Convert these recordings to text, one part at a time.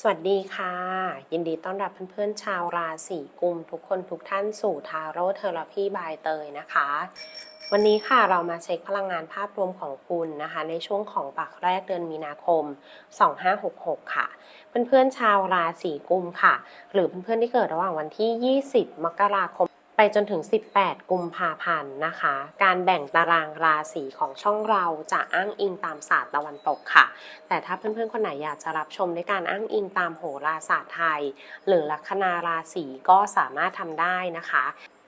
สวัสดีค่ะ ยินดีต้อนรับเพื่อนๆชาวราศีกุมทุกคนทุกท่านสู่ทาโร่เทอราพีบายเตยนะคะ วันนี้ค่ะเรามาเช็คพลังงานภาพรวมของคุณนะคะ ในช่วงของปักแรกเดือนมีนาคม 2566 ค่ะ เพื่อนๆชาวราศีกุมค่ะ หรือเพื่อนๆที่เกิดระหว่างวันที่ 20 มกราคม ไปจนถึง 18 กุมภาพันธ์นะคะ การแบ่งตารางราศีของช่องเราจะอ้างอิงตามศาสตร์ตะวันตกค่ะ แต่ถ้าเพื่อนๆ คนไหนอยากจะรับชมในการอ้างอิงตามโหราศาสตร์ไทย หรือลัคนาราศีก็สามารถทำได้นะคะ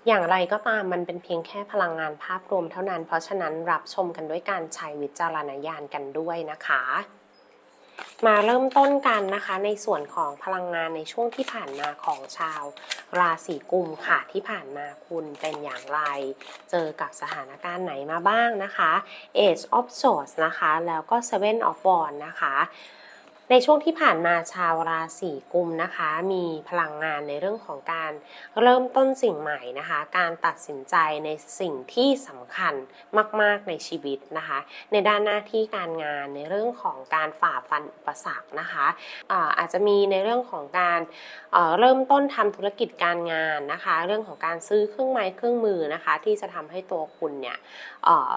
อย่างไรก็ตามมันเป็นเพียงแค่พลังงานภาพรวมเท่านั้น เพราะฉะนั้นรับชมกันด้วยการใช้วิจารณญาณกันด้วยนะคะ มาเริ่มต้นกันนะคะในส่วนของพลังงานในช่วงที่ผ่านมาของชาว ราศีกุมค่ะที่ผ่านมาคุณเป็นอย่างไร เจอกับสถานการณ์ไหนมาบ้างนะคะ Age of Swords นะคะ แล้วก็ Seven of Wands นะคะ ในช่วงที่ผ่านมาชาวราศีกุมนะคะ มีพลังงานในเรื่องของการเริ่มต้นสิ่งใหม่นะคะ การตัดสินใจในสิ่งที่สำคัญมาก ๆในชีวิตนะคะ ในด้านหน้าที่การงานในเรื่องของการฝ่าฟันอุปสรรคนะคะอาอาจจะมีในเรื่องของการเริ่มต้นทำธุรกิจการงานนะคะ เรื่องของการซื้อเครื่องไม้เครื่องมือนะคะ ที่จะทำให้ตัวคุณเนี่ย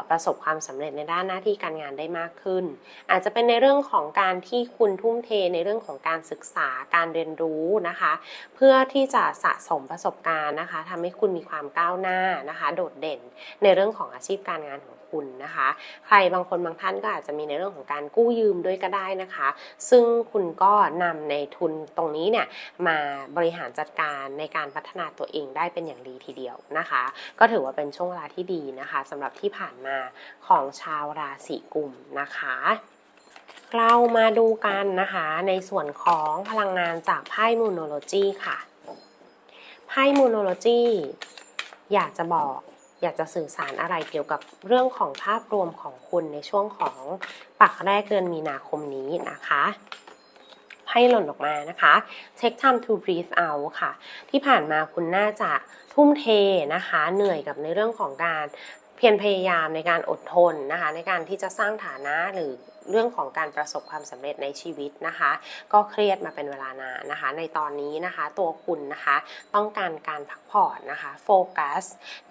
ประสบความสำเร็จในด้านหน้าที่การงานได้มากขึ้น อาจจะเป็นในเรื่องของการที่คุณทุ่มเทในเรื่องของการศึกษาการเรียนรู้นะคะ เพื่อที่จะสะสมประสบการณ์นะคะทำให้คุณมีความก้าวหน้านะคะ โดดเด่นในเรื่องของอาชีพการงานของคุณนะคะ ใครบางคนบางท่านก็อาจจะมีในเรื่องของการกู้ยืมด้วยก็ได้นะคะ ซึ่งคุณก็นำในทุนตรงนี้เนี่ยมาบริหารจัดการในการพัฒนาตัวเองได้เป็นอย่างดีทีเดียวนะคะ ก็ถือว่าเป็นช่วงเวลาที่ดีนะคะสำหรับที่ผ่านมาของชาวราศีกุมนะคะ เรามาดูกันนะคะในส่วนของพลังงานจากไพ่มูโนโลจีค่ะ ไพ่มูโนโลจีอยากจะบอกอยากจะสื่อสารอะไรเกี่ยวกับเรื่องของภาพรวมของคุณในช่วงของปักแรกเดือนมีนาคมนี้นะคะไพ่หล่นออกมานะคะ take time to breathe out ค่ะ ที่ผ่านมาคุณน่าจะทุ่มเทนะคะ เหนื่อยกับในเรื่องของการเพียรพยายามในการอดทนนะคะ ในการที่จะสร้างฐานะหรือ เรื่องของการประสบความสำเร็จในชีวิตนะคะ ก็เครียดมาเป็นเวลานานนะคะ ในตอนนี้นะคะตัวคุณนะคะต้องการการพักผ่อนนะคะโฟกัส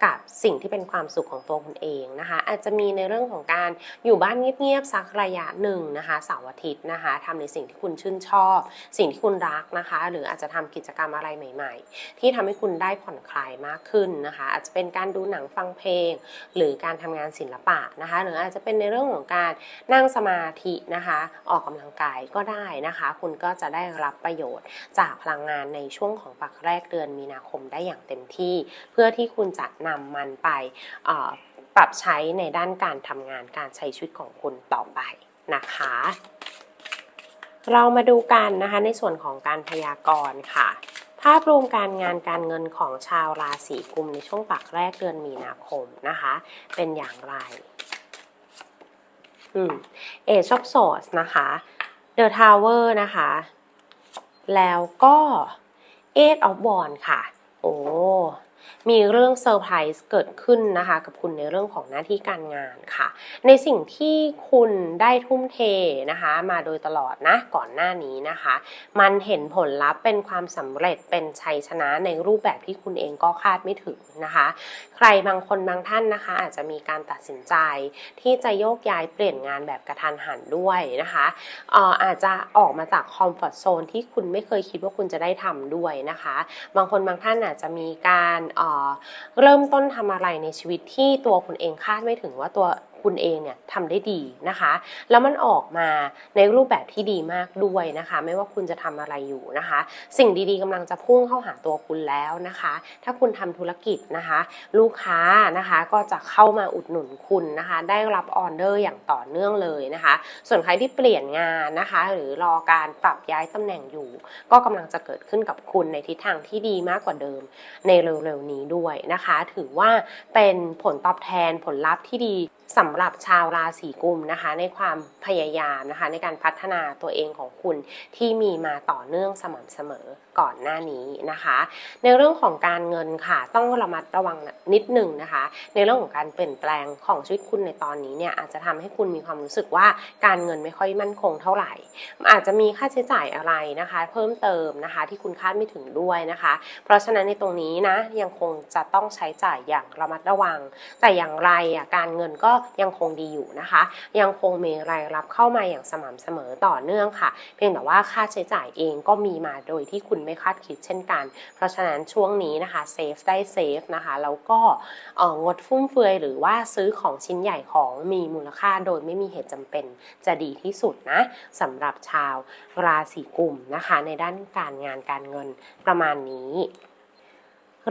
กับสิ่งที่เป็นความสุขของตัวคุณเองนะคะ อาจจะมีในเรื่องของการอยู่บ้านเงียบๆสักระยะหนึ่งนะคะเสาร์อาทิตย์นะคะทำในสิ่งที่คุณชื่นชอบ สิ่งที่คุณรักนะคะ หรืออาจจะทำกิจกรรมอะไรใหม่ ๆ ที่ทำให้คุณได้ผ่อนคลายมากขึ้นนะคะ อาจจะเป็นการดูหนังฟังเพลง หรือการทำงานศิลปะนะคะ หรืออาจจะเป็นในเรื่องของการนั่งสมาธินะคะ ออกกำลังกายก็ได้นะคะ คุณก็จะได้รับประโยชน์จากพลังงานในช่วงของปักแรกเดือนมีนาคมได้อย่างเต็มที่ เพื่อที่คุณจะนำมันไปปรับใช้ในด้านการทำงานการใช้ชีวิตของคุณต่อไปนะคะ เรามาดูกันนะคะในส่วนของการพยากรณ์ค่ะภาพรวมการงานการเงินของชาวราศีกุมในช่วงปักแรกเดือนมีนาคมนะคะ เป็นอย่างไร อืม Age of Swords นะคะ The Tower นะคะ แล้วก็ Eight of Wands ค่ะ โอ้ มีเรื่องเซอร์ไพรส์เกิดขึ้นนะคะ กับคุณในเรื่องของหน้าที่การงานค่ะ ในสิ่งที่คุณได้ทุ่มเทนะคะ มาโดยตลอดนะก่อนหน้านี้นะคะ มันเห็นผลลัพธ์เป็นความสำเร็จเป็นชัยชนะในรูปแบบที่คุณเองก็คาดไม่ถึงนะคะ ใครบางคนบางท่านนะคะ อาจจะมีการตัดสินใจ ที่จะโยกย้ายเปลี่ยนงานแบบกระทันหันด้วยนะคะเอออาจจะออกมาจากคอมฟอร์ทโซนที่คุณไม่เคยคิดว่าคุณจะได้ทำด้วยนะคะ บางคนบางท่านอาจจะมีการเริ่มต้นทำอะไรในชีวิตที่ตัวคุณเองคาดไม่ถึงว่าตัว คุณเองเนี่ยทำได้ดีนะคะ แล้วมันออกมาในรูปแบบที่ดีมากด้วยนะคะ ไม่ว่าคุณจะทำอะไรอยู่นะคะ สิ่งดีๆกำลังจะพุ่งเข้าหาตัวคุณแล้วนะคะ ถ้าคุณทำธุรกิจนะคะ ลูกค้านะคะก็จะเข้ามาอุดหนุนคุณนะคะ ได้รับออเดอร์อย่างต่อเนื่องเลยนะคะ ส่วนใครที่เปลี่ยนงานนะคะ หรือรอการปรับย้ายตำแหน่งอยู่ ก็กำลังจะเกิดขึ้นกับคุณในทิศทางที่ดีมากกว่าเดิมในเร็วๆนี้ด้วยนะคะ ถือว่าเป็นผลตอบแทนผลลัพธ์ที่ดี สำหรับชาวราศีกุมนะคะ ในความพยายามนะคะ ในการพัฒนาตัวเองของคุณที่มีมาต่อเนื่องสม่ำเสมอ ก่อนหน้านี้นะคะ ในเรื่องของการเงินค่ะต้องระมัดระวังนิดหนึ่งนะคะ ในเรื่องของการเปลี่ยนแปลงของชีวิตคุณในตอนนี้เนี่ยอาจจะทำให้คุณมีความรู้สึกว่าการเงินไม่ค่อยมั่นคงเท่าไหร่ อาจจะมีค่าใช้จ่ายอะไรนะคะ เพิ่มเติมนะคะที่คุณคาดไม่ถึงด้วยนะคะ เพราะฉะนั้นในตรงนี้นะยังคงจะต้องใช้จ่ายอย่างระมัดระวัง แต่อย่างไรอะการเงินก็ยังคงดีอยู่นะคะ ยังคงมีรายรับเข้ามาอย่างสม่ำเสมอต่อเนื่องค่ะ เพียงแต่ว่าค่าใช้จ่ายเองก็มีมาโดยที่คุณไม่คาดคิดเช่นกัน เพราะฉะนั้นช่วงนี้นะคะเซฟได้เซฟนะคะแล้วก็งดฟุ่มเฟือยหรือว่าซื้อของชิ้นใหญ่ของมีมูลค่าโดยไม่มีเหตุจำเป็นจะดีที่สุดนะสำหรับชาวราศีกุมนะคะ ในด้านการงานการเงินประมาณนี้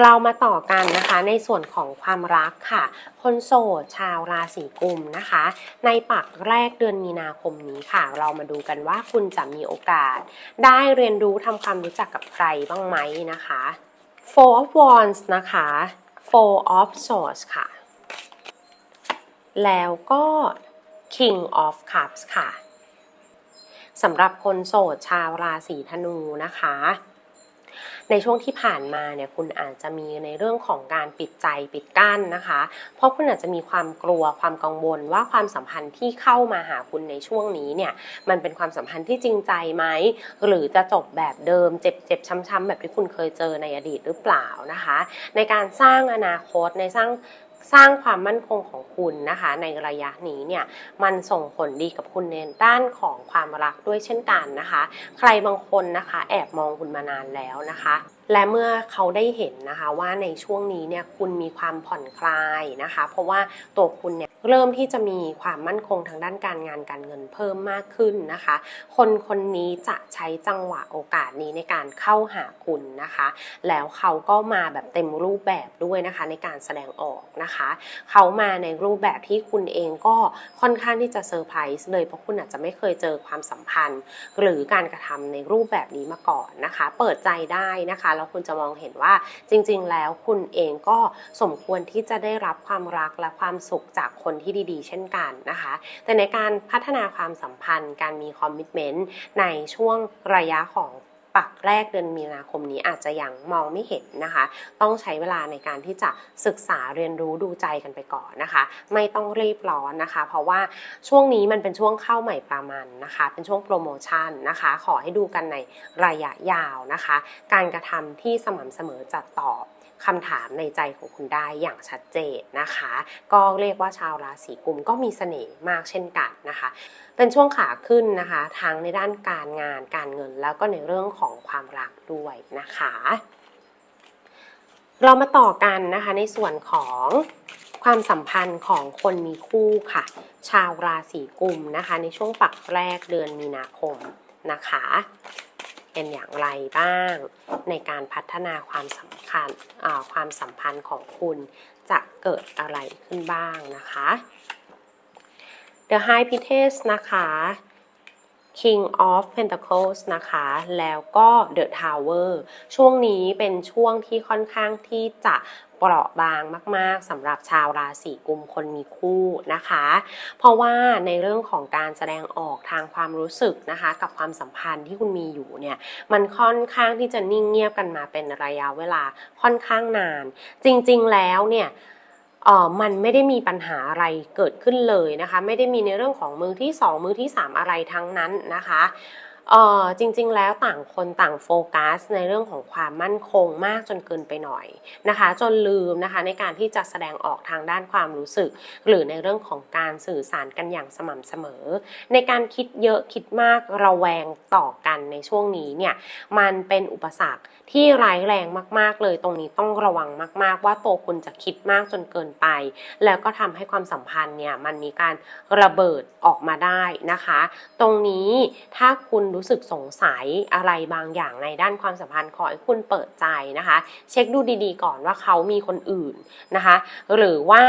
เรามาต่อกันนะคะในส่วนของความรักค่ะ คนโสดชาวราศีกุมนะคะ ในปักแรกเดือนมีนาคมนี้ค่ะ เรามาดูกันว่าคุณจะมีโอกาส ได้เรียนรู้ทำความรู้จักกับใครบ้างไหมนะคะ Four of Wands นะคะ Four of Swords ค่ะ แล้วก็ King of Cups ค่ะสำหรับคนโสดชาวราศีธนูนะคะ ในช่วงที่ผ่านมาเนี่ยคุณอาจจะมีในเรื่องของการปิดใจปิดกั้นนะคะ เพราะคุณอาจจะมีความกลัวความกังวลว่าความสัมพันธ์ที่เข้ามาหาคุณในช่วงนี้เนี่ยมันเป็นความสัมพันธ์ที่จริงใจไหมหรือจะจบแบบเดิมเจ็บเจ็บช้ำๆแบบที่คุณเคยเจอในอดีตหรือเปล่านะคะ ในการสร้างอนาคตในสร้าง สร้างความมั่นคงของคุณนะคะ ในระยะนี้เนี่ยมันส่งผลดีกับคุณในด้านของความรักด้วยเช่นกันนะคะ ใครบางคนนะคะแอบมองคุณมานานแล้วนะคะและเมื่อเขาได้เห็นนะคะว่าในช่วงนี้เนี่ยคุณมีความผ่อนคลายนะคะ เพราะว่าตัวคุณเนี่ยเริ่มที่จะมีความมั่นคงทางด้านการงานการเงินเพิ่มมากขึ้นนะคะ คนคนนี้จะใช้จังหวะโอกาสนี้ในการเข้าหาคุณนะคะ แล้วเขาก็มาแบบเต็มรูปแบบด้วยนะคะในการแสดงออกนะคะ เขามาในรูปแบบที่คุณเองก็ค่อนข้างที่จะเซอร์ไพรส์เลยเพราะคุณอาจจะไม่เคยเจอความสัมพันธ์ หรือการกระทำในรูปแบบนี้มาก่อนนะคะ เปิดใจได้นะคะแล้วคุณจะมองเห็นว่าจริง ๆ แล้วคุณเองก็สมควรที่จะได้รับความรักและความสุขจากคนนที่ดีๆ เช่นกันนะคะ แต่ในการพัฒนาความสัมพันธ์ การมีคอมมิชเมนต์ในช่วงระยะของปักแรกเดือนมีนาคมนี้อาจจะยังมองไม่เห็นนะคะ ต้องใช้เวลาในการที่จะศึกษาเรียนรู้ดูใจกันไปก่อนนะคะ ไม่ต้องรีบร้อนนะคะ เพราะว่าช่วงนี้มันเป็นช่วงเข้าใหม่ประมาณนะคะ เป็นช่วงโปรโมชั่นนะคะ ขอให้ดูกันในระยะยาวนะคะ การกระทำที่สม่ำเสมอจะตอบ คำถามในใจของคุณได้อย่างชัดเจนนะคะ ก็เรียกว่าชาวราศีกุมก็มีเสน่ห์มากเช่นกันนะคะ เป็นช่วงขาขึ้นนะคะทั้งในด้านการงานการเงินแล้วก็ในเรื่องของความรักด้วยนะคะ เรามาต่อกันนะคะในส่วนของความสัมพันธ์ของคนมีคู่ค่ะ ชาวราศีกุมนะคะ ในช่วงปักแรกเดือนมีนาคมนะคะ เป็นอย่างไรบ้าง ในการพัฒนาความสำคัญความสัมพันธ์ของคุณจะเกิดอะไรขึ้นบ้างนะคะ The High Priestess นะคะ King of Pentacles นะคะ แล้วก็ The Tower ช่วงนี้เป็นช่วงที่ค่อนข้างที่จะเปราะบางมาก ๆสำหรับชาวราศีกุมคนมีคู่นะคะ เพราะว่าในเรื่องของการแสดงออกทางความรู้สึกนะคะ กับความสัมพันธ์ที่คุณมีอยู่เนี่ยมันค่อนข้างที่จะนิ่งเงียบกันมาเป็นระยะเวลาค่อนข้างนาน จริง ๆ แล้วเนี่ย ออมันไม่ได้มีปัญหาอะไรเกิดขึ้นเลยนะคะ ไม่ได้มีในเรื่องของมือที่สองมือที่สามอะไรทั้งนั้นนะคะ เออจริงๆ แล้วต่างคนต่างโฟกัสในเรื่องของความมั่นคงมากจนเกินไปหน่อยนะคะ จนลืมนะคะในการที่จะแสดงออกทางด้านความรู้สึก หรือในเรื่องของการสื่อสารกันอย่างสม่ำเสมอ ในการคิดเยอะคิดมากระแวงต่อกันในช่วงนี้เนี่ยมันเป็นอุปสรรคที่ร้ายแรงมากๆเลยตรงนี้ต้องระวังมาก ๆ ว่าตัวคุณจะคิดมากจนเกินไป แล้วก็ทำให้ความสัมพันธ์เนี่ยมันมีการระเบิดออกมาได้นะคะ ตรงนี้ถ้าคุณรู้สึกสงสัยอะไรบางอย่างในด้านความสัมพันธ์ขอให้คุณเปิดใจนะคะ เช็คดูดีๆ ก่อนว่าเขามีคนอื่นนะคะ หรือว่า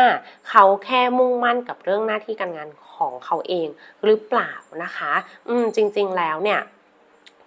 เขาแค่มุ่งมั่นกับเรื่องหน้าที่การงานของเขาเองหรือเปล่านะคะ อืมจริง ๆ แล้วเนี่ย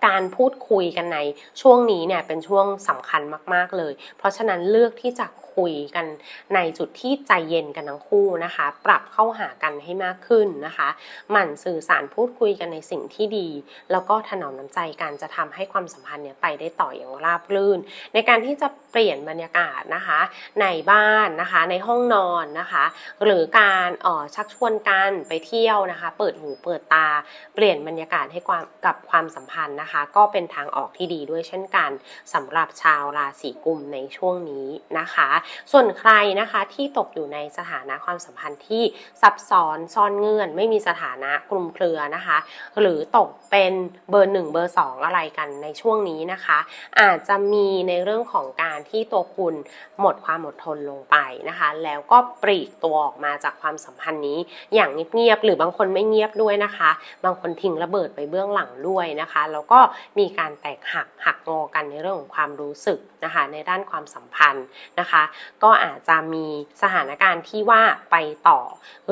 การพูดคุยกันในช่วงนี้เนี่ยเป็นช่วงสำคัญมาก ๆเลย เพราะฉะนั้นเลือกที่จะคุยกันในจุดที่ใจเย็นกันทั้งคู่นะคะ ปรับเข้าหากันให้มากขึ้นนะคะหมั่นสื่อสารพูดคุยกันในสิ่งที่ดี แล้วก็ถนอมน้ำใจกันจะทำให้ความสัมพันธ์เนี่ยไปได้ต่ออย่างราบรื่น ในการที่จะ เปลี่ยนบรรยากาศนะคะ ในบ้านนะคะ ในห้องนอนนะคะ หรือการออชักชวนกันไปเที่ยวนะคะ เปิดหูเปิดตา เปลี่ยนบรรยากาศให้ความกับความสัมพันธ์นะคะ ก็เป็นทางออกที่ดีด้วยเช่นกันสำหรับชาวราศีกุมในช่วงนี้นะคะ ส่วนใครนะคะที่ตกอยู่ในสถานะความสัมพันธ์ที่ซับซ้อนซ่อนเงื่อน ไม่มีสถานะกลุ่มเครือนะคะ หรือตกเป็นเบอร์หนึ่งเบอร์สองอะไรกันในช่วงนี้นะคะ อาจจะมีในเรื่องของการที่ตัวคุณหมดความอดทนลงไปนะคะ แล้วก็ปลีกตัวออกมาจากความสัมพันธ์นี้อย่างเงียบๆหรือบางคนไม่เงียบด้วยนะคะ บางคนทิ้งระเบิดไปเบื้องหลังด้วยนะคะ แล้วก็มีการแตกหักหักงอกันในเรื่องของความรู้สึกนะคะ ในด้านความสัมพันธ์นะคะ ก็อาจจะมีสถานการณ์ที่ว่าไปต่อ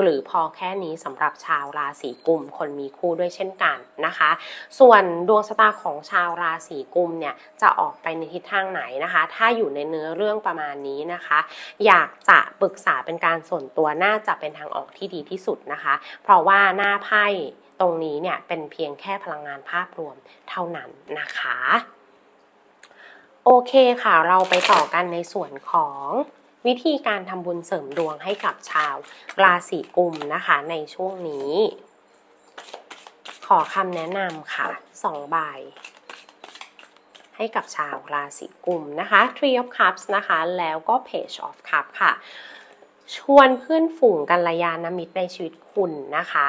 หรือพอแค่นี้สำหรับชาวราศีกุม คนมีคู่ด้วยเช่นกันนะคะ ส่วนดวงชะตาของชาวราศีกุมเนี่ยจะออกไปในทิศทางไหนนะคะ ถ้าอยู่ในเนื้อเรื่องประมาณนี้นะคะ อยากจะปรึกษาเป็นการส่วนตัวน่าจะเป็นทางออกที่ดีที่สุดนะคะ เพราะว่าหน้าไพ่ตรงนี้เนี่ยเป็นเพียงแค่พลังงานภาพรวมเท่านั้นนะคะ โอเคค่ะเราไปต่อกันในส่วนของวิธีการทำบุญเสริมดวงให้กับชาวราศีกุมนะคะในช่วงนี้ ขอคำแนะนำค่ะสองใบ ให้กับชาวราศีกุมนะคะ Tree of Cups นะคะ แล้วก็ Page of Cups ค่ะ ชวนเพื่อนฝูงกัลยาณมิตรในชีวิตคุณนะคะ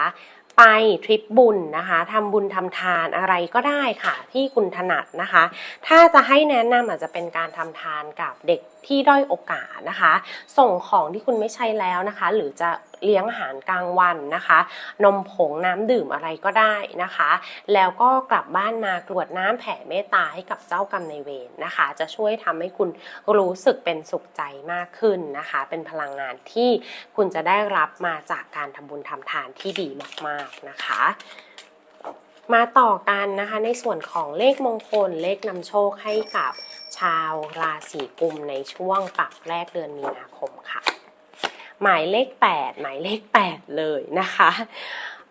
ไปทริปบุญนะคะทำบุญทำทานอะไรก็ได้ค่ะ ที่คุณถนัดนะคะ ถ้าจะให้แนะนำอาจจะเป็นการทำทานกับเด็กที่ด้อยโอกาสนะคะ ส่งของที่คุณไม่ใช้แล้วนะคะ หรือจะ เลี้ยงอาหารกลางวันนะคะ นมผงน้ำดื่มอะไรก็ได้นะคะ แล้วก็กลับบ้านมากรวดน้ำแผ่เมตตาให้กับเจ้ากรรมในายเวรนะคะ จะช่วยทำให้คุณรู้สึกเป็นสุขใจมากขึ้นนะคะ เป็นพลังงานที่คุณจะได้รับมาจากการทำบุญทำทานที่ดีมากๆนะคะมาต่อกันนะคะในส่วนของเลขมงคลเลขนำโชคให้กับชาวราศีกุมในช่วงปักแรกเดือนมีนาคมค่ะ หมายเลข 8 หมายเลข 8 เลยนะคะ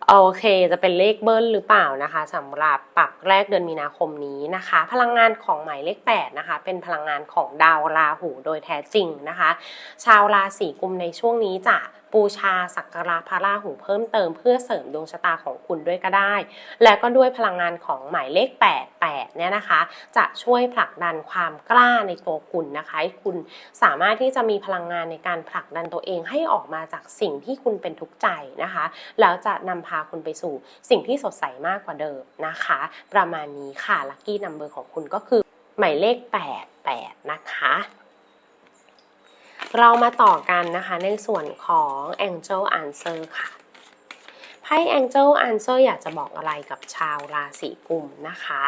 โอเค จะเป็นเลขเบิ้ลหรือเปล่านะคะสำหรับปักแรกเดือนมีนาคมนี้นะคะ พลังงานของหมายเลข8นะคะ เป็นพลังงานของดาวราหูโดยแท้จริงนะคะ ชาวราศีกุมในช่วงนี้จะ บูชาสักการะพระราหูเพิ่มเติมเพื่อเสริมดวงชะตาของคุณด้วยก็ได้ และก็ด้วยพลังงานของหมายเลข 8 8 เนี่ยนะคะ จะช่วยผลักดันความกล้าในตัวคุณนะคะให้คุณสามารถที่จะมีพลังงานในการผลักดันตัวเองให้ออกมาจากสิ่งที่คุณเป็นทุกข์ใจนะคะ แล้วจะนำพาคุณไปสู่สิ่งที่สดใสมากกว่าเดิมนะคะ ประมาณนี้ค่ะลัคกี้นัมเบอร์ของคุณก็คือหมายเลข 8 8 นะคะ เรามาต่อกันนะคะในส่วนของ Angel Answer ค่ะไพ่ Angel Answer อยากจะบอกอะไรกับชาวราศีกุมนะคะ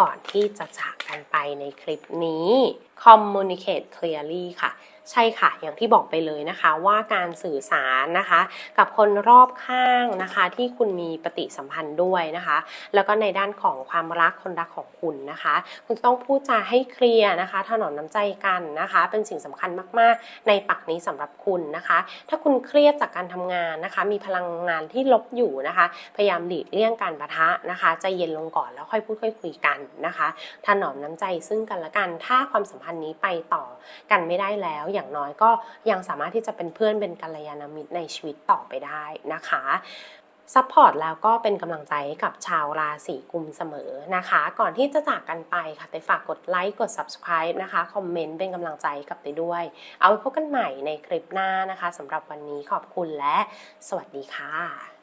ก่อนที่จะจากกันไปในคลิปนี้ Communicate clearly ค่ะ ใช่ค่ะ อย่างที่บอกไปเลยนะคะว่าการสื่อสารนะคะ กับคนรอบข้างนะคะ ที่คุณมีปฏิสัมพันธ์ด้วยนะคะ แล้วก็ในด้านของความรักคนรักของคุณนะคะ คุณต้องพูดจาให้เคลียร์นะคะ ถนอมน้ำใจกันนะคะ เป็นสิ่งสำคัญมากๆ ในปักนี้สำหรับคุณนะคะ ถ้าคุณเครียดจากการทำงานนะคะ มีพลังงานที่ลบอยู่นะคะ พยายามหลีกเลี่ยงการปะทะนะคะใจเย็นลงก่อนแล้วค่อยพูดค่อยคุยกันนะคะถนอมน้ำใจซึ่งกันและกัน ถ้าความสัมพันธ์นี้ไปต่อกันไม่ได้แล้ว อย่างน้อยก็ยังสามารถที่จะเป็นเพื่อนเป็นกัลยาณมิตรในชีวิตต่อไปได้นะคะซัพพอร์ตแล้วก็เป็นกำลังใจให้กับชาวราศีกุมเสมอนะคะ ก่อนที่จะจากกันไปค่ะเตฝากกดไลค์กด subscribe นะคะคอมเมนต์เป็นกำลังใจกับเตด้วย เอาไว้พบกันใหม่ในคลิปหน้านะคะสำหรับวันนี้ขอบคุณและสวัสดีค่ะ